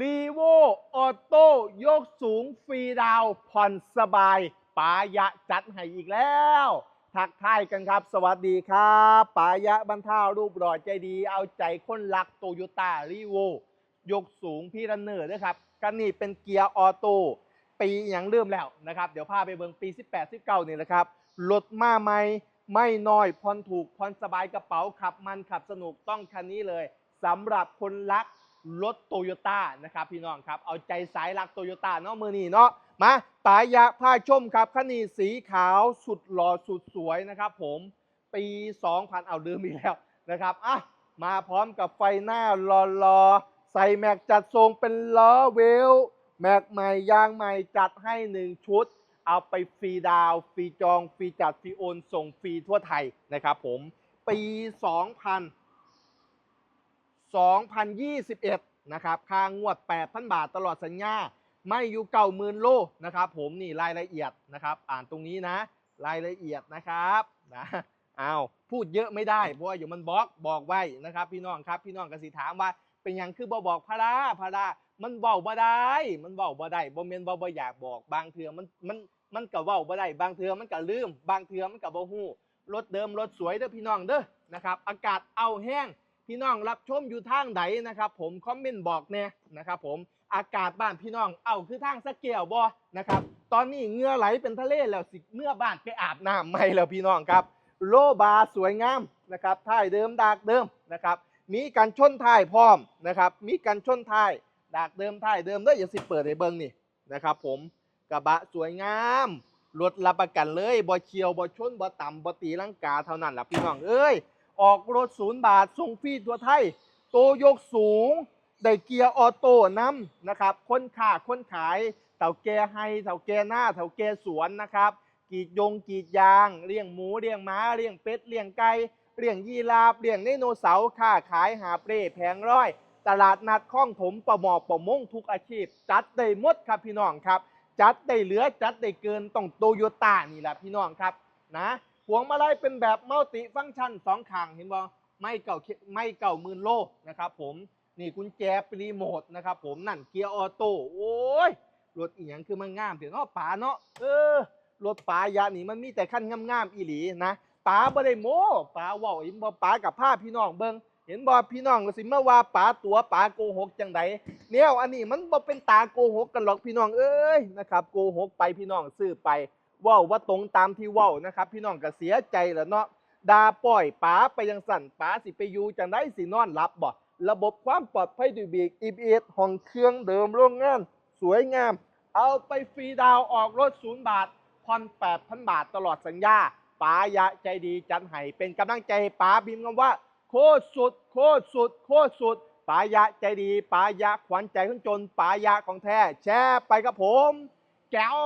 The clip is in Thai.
รีโวออโต้ยกสูงฟรีดาวผ่อนสบายปายะจัดให้อีกแล้ว ทักทายกันครับ สวัสดีครับปายะบรรเทารูปหล่อใจดี เอาใจคนรักโตโยต้ารีโวยกสูงพี่รันเนอร์นะครับกันนี่เป็นเกียร์ออโต้ปีอย่างเริ่มแล้วนะครับ เดี๋ยวพาไปเบิงปี 18 19นี่แหละครับรถมาใหม่ไม่น้อยผ่อนถูกผ่อนสบายกระเป๋าขับมันขับสนุกต้องคันนี้เลยสำหรับคนรัก รถโตโยต้านะครับพี่น้องครับ เอาใจสายรักโตโยต้าเนาะมือนี่เนาะมาปายะผ้าชมครับคันนี้สีขาวสุดหล่อสุดสวยนะครับ ผมปี 2000 เอาลืมอีกแล้วนะครับอะมาพร้อมกับไฟหน้ารอๆใส่แม็กจัดทรงเป็นล้อเวลแม็กใหม่ยางใหม่จัดให้1ชุด เอาไปฟรีดาวฟรีจองฟรีจัดฟรีโอนส่งฟรีทั่วไทยนะครับผมปี 2000 2021 นะครับ ค่างวด 8,000 บาทตลอดสัญญา ไม่อยู่เก่าหมื่นโลนะครับ ผมนี่รายละเอียดนะครับ อ่านตรงนี้นะ รายละเอียดนะครับนะอ้าวพูดเยอะไม่ได้ เพราะว่าอยู่มันบล็อกบอกไว้นะครับ พี่น้องครับ พี่น้องกสิถามว่าเป็นยังคือบ่บอกพาราพารามันเว้าบ่ได้ มันเว้าบ่ได้บ่แม่นว่าบ่อยากบอก บางเทื่อมันมันมันก็เว้าบ่ได้ บางเทื่อมันก็ลืม บางเทื่อมันก็บ่ฮู้รถเดิมรถสวยเด้อพี่น้องเด้อนะครับ อากาศเอาแห้ง พี่น้องรับชมอยู่ทางไหนนะครับ ผมคอมเมนต์บอกเนี่ยนะครับ ผมอากาศบ้านพี่น้องเอาคือทางสะเกลบ่นะครับ ตอนนี้เงื่อไหลเป็นทะเลแล้วสิเมื่อบ้านไปอาบน้ำไม่แล้วพี่น้องครับ โลบาสวยงามนะครับท้ายเดิมดากเดิมนะครับ มีการชนท้ายพร้อมนะครับ มีการชนท้ายดากเดิมท้ายเดิมเด้ออย่าสิเปิดให้เบิ่งนี่นะครับ ผมกระบะสวยงามรถรับประกันเลยบ่เฉียวบ่ชนบ่ต่ำบ่ตีลังกาเท่านั้นล่ะพี่น้องเอ้ย ออกรถศูนย์บาทส่งฟรีตัวไทย โตยกสูง ได้เกียร์ออโต้นำนะครับ คนขาคนขายเต่าแก่ให้เต่าแกหน้าเต่าแกสวนนะครับกีดยงกีดยางเลี้ยงหมูเลี้ยงม้าเลี้ยงเป็ดเลี้ยงไก่เลี้ยงยีราฟเลี้ยงไดโนเสาร์ค้าขายหาเปร่แผงร้อย ตลาดนัดข้องถมประหมอกประมงทุกอาชีพ จัดได้หมดครับพี่น้องครับ จัดได้เหลือจัดได้เกินต้องโตโยต้านี่แหละพี่น้องครับนะ พวงมาลัยเป็นแบบมัลติฟังก์ชันสองข้างเห็นบ่ไม่เก่าไม่เก่าหมื่นโลนะครับผมนี่กุญแจปรีโมทนะครับผมนั่นเกียร์ออโต้โอ้ยรถอีหยังคือมันงามเดี๋ยวเนาะป๋าเนาะเออรถป๋ายานี่มันมีแต่ขั้นงามๆอีหลีนะป๋าบ่ได้โม้ป๋าว้าเห็นบ่ป๋ากับผ้าพี่น้องเบิ่งเห็นบ่พี่น้องก็สิมาว่าป๋าตัวป๋าโกหกจังไดแนวอันนี้มันบ่เป็นตาโกหกกันหรอกพี่น้องเอ้ยนะครับโกหกไปพี่น้องซื้อไป ว้าว่าตรงตามที่ว้านะครับ พี่น้องก็เสียใจแล้วเนาะดาปล่อยป๋าไปยังสั่นป๋าสิไปอยู่จังได้สินอนหลับบ่ระบบความปลอดภัยด้วยเบรก EBS ห้องเครื่องเดิมโรงงาน สวยงาม เอาไปฟรีดาวออกรถศูนย์บาทผ่อน8,000บาทตลอดสัญญาป๋ายะใจดีจันไห้เป็นกำลังใจป๋าพิมพ์คำว่า โคตรสุด โคตรสุด โคตรสุดป๋ายะใจดีป๋ายะขวัญใจคนจนป๋ายะของแท้แชร์ไปกับผม แก้ว